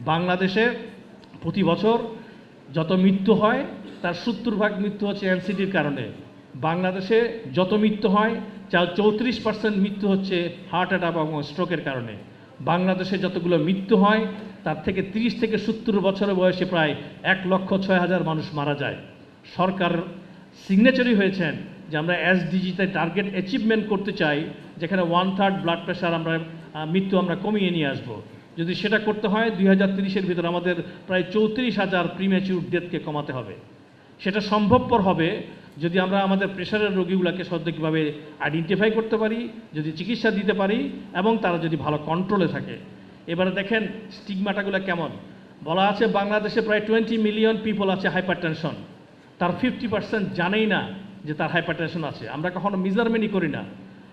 বাংলাদেশে প্রতি বছর যত মৃত্যু হয়, তার সত্তর ভাগ মৃত্যু হচ্ছে এনসিডির কারণে। বাংলাদেশে যত মৃত্যু হয় যা চৌত্রিশ পার্সেন্ট মৃত্যু হচ্ছে হার্ট অ্যাটাক এবং স্ট্রোকের কারণে। বাংলাদেশে যতগুলো মৃত্যু হয়, তার থেকে তিরিশ থেকে সত্তর বছরের বয়সে প্রায় এক লক্ষ ছয় হাজার মানুষ মারা যায়। সরকার সিগনেচারই হয়েছেন যে আমরা এসডিজিতে টার্গেট অ্যাচিভমেন্ট করতে চাই, যেখানে ওয়ান থার্ড ব্লাড প্রেশার আমরা মৃত্যু আমরা কমিয়ে নিয়ে আসব। যদি সেটা করতে হয়, দুই হাজার তিরিশের ভিতরে আমাদের প্রায় চৌত্রিশ হাজার প্রিম্যাচিউর ডেথকে কমাতে হবে। সেটা সম্ভবপর হবে যদি আমরা আমাদের প্রেশারের রোগীগুলোকে সঠিকভাবে আইডেন্টিফাই করতে পারি, যদি চিকিৎসা দিতে পারি, এবং তারা যদি ভালো কন্ট্রোলে থাকে। এবারে দেখেন স্টিগমাটাগুলো কেমন? বলা আছে বাংলাদেশে প্রায় টোয়েন্টি মিলিয়ন পিপল আছে হাইপার টেনশন তার ফিফটি পার্সেন্ট জানেই না যে তার হাইপার টেনশন আছে। আমরা কখনো মেজারমেন্টই করি না।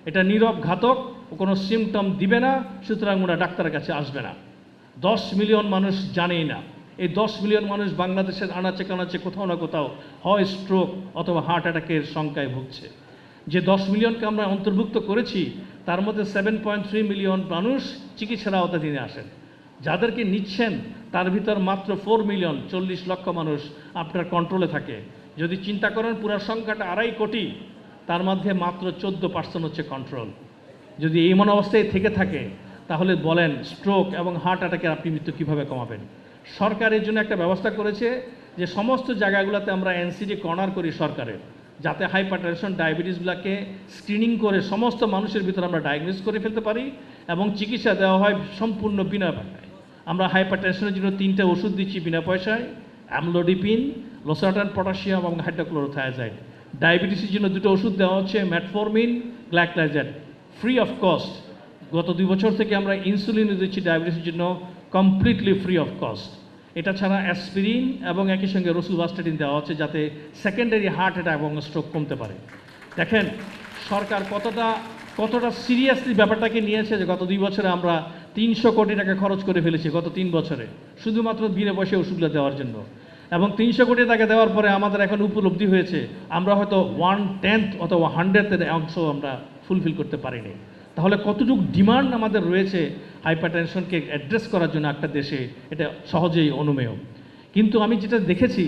এটা নীরব ঘাতক কোনো সিমটম দিবে না, সুতরাং ওরা ডাক্তারের কাছে আসবে না। দশ মিলিয়ন মানুষ জানেই না। এই দশ মিলিয়ন মানুষ বাংলাদেশের আনাচে কানাচে কোথাও না কোথাও হয় স্ট্রোক অথবা হার্ট অ্যাটাকের সংখ্যায় ভুগছে। যে দশ মিলিয়নকে আমরা অন্তর্ভুক্ত করেছি, তার মধ্যে সেভেন পয়েন্ট থ্রি মিলিয়ন মানুষ চিকিৎসার আওতাধীনে আসেন যাদেরকে নিচ্ছেন, তার ভিতর মাত্র ফোর মিলিয়ন চল্লিশ লক্ষ মানুষ আপনার কন্ট্রোলে থাকে। যদি চিন্তা করেন, পুরো সংখ্যাটা আড়াই কোটি তার মধ্যে মাত্র চোদ্দ পার্সেন্ট হচ্ছে কন্ট্রোল যদি এই মন অবস্থায় থেকে থাকে, তাহলে বলেন স্ট্রোক এবং হার্ট অ্যাটাকের আপনি মৃত্যু কীভাবে কমাবেন? সরকার এর জন্য একটা ব্যবস্থা করেছে যে সমস্ত জায়গাগুলোতে আমরা এনসিডি কর্নার করি সরকারের, যাতে হাইপার টেনশন ডায়াবেটিসগুলোকে স্ক্রিনিং করে সমস্ত মানুষের ভিতরে আমরা ডায়াগনোস করে ফেলতে পারি এবং চিকিৎসা দেওয়া হয় সম্পূর্ণ বিনা টাকায় আমরা হাইপার টেনশনের জন্য তিনটে ওষুধ দিচ্ছি বিনা পয়সায় অ্যামলোডিপিন লোসাটান পটাশিয়াম এবং হাইড্রোক্লোরোথায়াজাইড ডায়াবেটিসের জন্য দুটো ওষুধ দেওয়া হচ্ছে ম্যাটফরমিন গ্ল্যাকলাইজার ফ্রি অফ কস্ট গত দুই বছর থেকে আমরা ইনসুলিন দিচ্ছি ডায়াবেটিসের জন্য কমপ্লিটলি ফ্রি অফ কস্ট এটা ছাড়া অ্যাসপিরিন এবং একই সঙ্গে রসুলবাস্টাটিন দেওয়া হচ্ছে যাতে সেকেন্ডারি হার্ট অ্যাটাক এবং স্ট্রোক কমতে পারে। দেখেন, সরকার কতটা কতটা সিরিয়াসলি ব্যাপারটাকে নিয়েছে যে গত দুই বছরে আমরা তিনশো কোটি টাকা খরচ করে ফেলেছি গত তিন বছরে, শুধুমাত্র বিনা পয়সা ওষুধগুলো দেওয়ার জন্য। এবং তিনশো কোটি টাকা দেওয়ার পরে আমাদের এখন উপলব্ধি হয়েছে, আমরা হয়তো ওয়ান টেন্থ অথবা হান্ড্রেডের অংশ আমরা ফুলফিল করতে পারিনি। তাহলে কতটুকু ডিমান্ড আমাদের রয়েছে হাইপার টেনশনকে অ্যাড্রেস করার জন্য একটা দেশে, এটা সহজেই অনুমেয়। কিন্তু আমি যেটা দেখেছি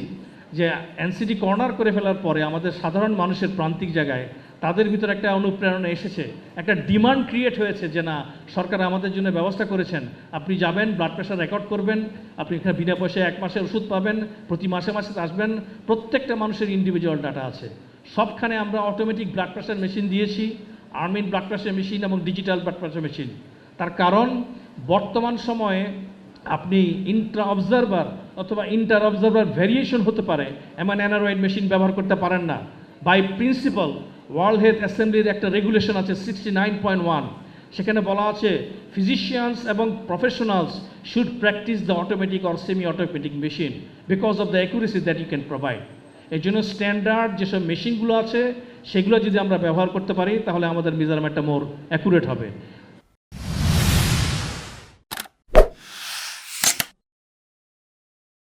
যে এনসিডি কর্নার করে ফেলার পরে আমাদের সাধারণ মানুষের প্রান্তিক জায়গায় তাদের ভিতরে একটা অনুপ্রেরণা এসেছে, একটা ডিমান্ড ক্রিয়েট হয়েছে যে না, সরকার আমাদের জন্য ব্যবস্থা করেছেন। আপনি যাবেন ব্লাড প্রেশার রেকর্ড করবেন, আপনি এখানে বিনা পয়সায় এক মাসের ওষুধ পাবেন, প্রতি মাসে মাসে আসবেন, প্রত্যেকটা মানুষের ইন্ডিভিজুয়াল ডাটা আছে। সবখানে আমরা অটোমেটিক ব্লাড প্রেশার মেশিন দিয়েছি আর্মিন ব্লাড প্রেশার মেশিন এবং ডিজিটাল ব্লাড প্রেশার মেশিন তার কারণ, বর্তমান সময়ে আপনি ইন্ট্রা অবজারভার অথবা ইন্টার অবজারভার ভ্যারিয়েশন হতে পারে, এমন অ্যানারয়েড মেশিন ব্যবহার করতে পারেন না। বাই প্রিন্সিপাল ওয়ার্ল্ড হেলথ অ্যাসেম্বলির একটা রেগুলেশন আছে সিক্সটি নাইন পয়েন্ট ওয়ান সেখানে বলা আছে ফিজিশিয়ানস এবং professionals should practice the automatic or semi automatic machine because of the accuracy that you can provide এই জন্য স্ট্যান্ডার্ড যেসব মেশিনগুলো আছে, সেগুলো যদি আমরা ব্যবহার করতে পারি, তাহলে আমাদের মেজারমেন্টটা মোর অ্যাকুরেট হবে।